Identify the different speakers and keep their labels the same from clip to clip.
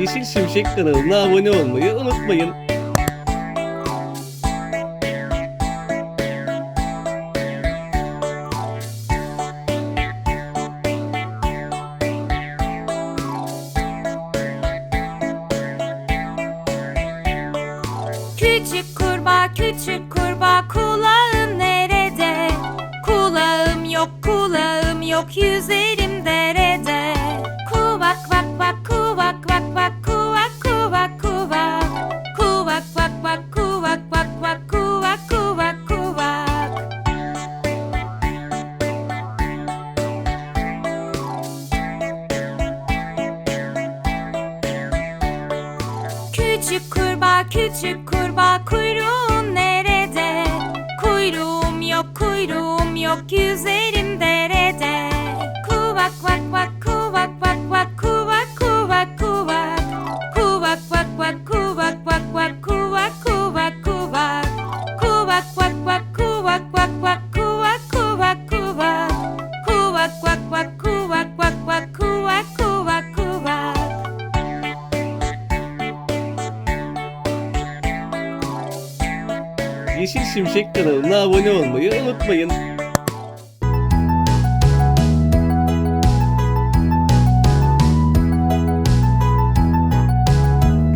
Speaker 1: Yeşil Şimşek kanalına abone olmayı unutmayın.
Speaker 2: Küçük kurbağa küçük kurbağa kulağım nerede? Kulağım yok kulağım yok yüzerim derede. Vak vak kuvak vak vak kuvak küçük kurbağa kuyruğun nerede? Kuyruğum yok kuyruğum yok yüzerim
Speaker 1: Yeşil Şimşek kanalına abone olmayı unutmayın.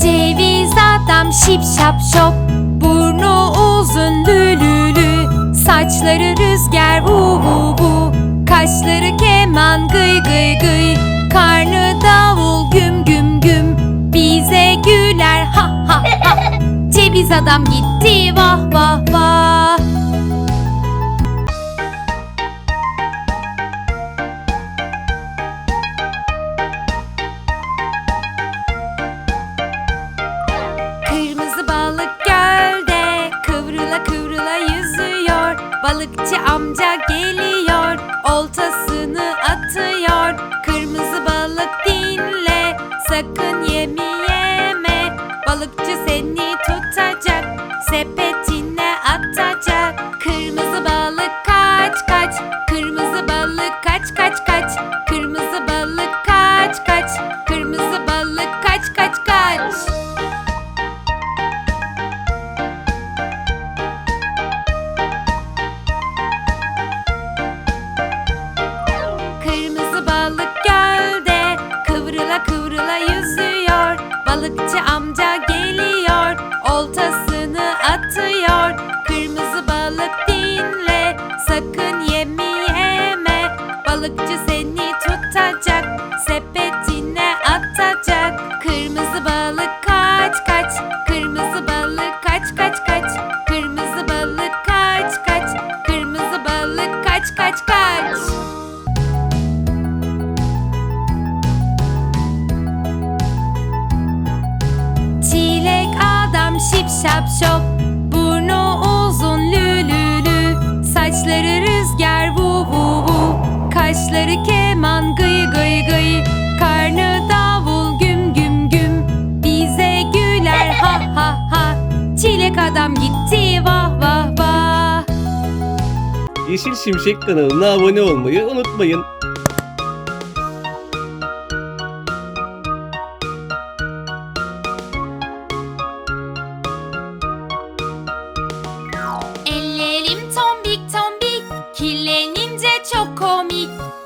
Speaker 2: Ceviz adam şip şap şop. Burnu uzun lülülü. Saçları rüzgar vu vu Kaşları keman gıy gıy gıy. Karnı Ceviz adam gitti vah vah vah Kırmızı balık gölde kıvrıla kıvrıla yüzüyor. Balıkçı amca geliyor, Kırmızı balık gölde kıvrıla kıvrıla yüzüyor. Balıkçı amca geliyor, oltasını atıyor. Kırmızı balık dinle, sakın yemi yeme. Balıkçı seni tutacak, sepetine şap şop Burnu uzun lülülü. Saçları rüzgar vu vu vu. Kaşları keman gıy gıy gıy. Karnı davul güm güm güm. Bize güler ha ha ha. Çilek adam gitti vah vah vah.
Speaker 1: Yeşil Şimşek kanalına abone olmayı unutmayın.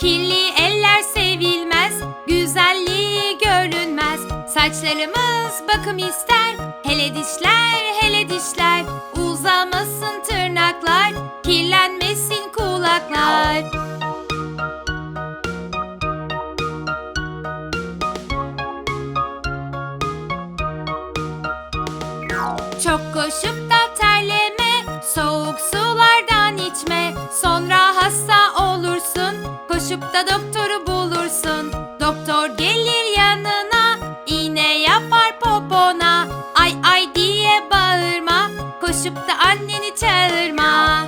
Speaker 2: Kirli eller sevilmez Güzelliği görünmez. Saçlarımız bakım ister Hele dişler hele dişler. Uzamasın tırnaklar Kirlenmesin kulaklar koşup da anneni çağırma.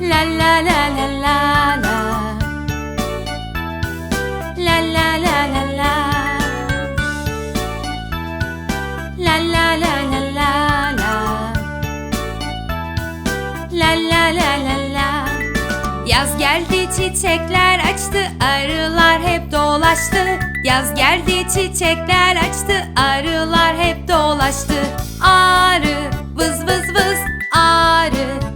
Speaker 2: La la la la la çiçekler açtı arılar hep dolaştı. Yaz geldi çiçekler açtı arılar hep dolaştı. Arı vız vız vız arı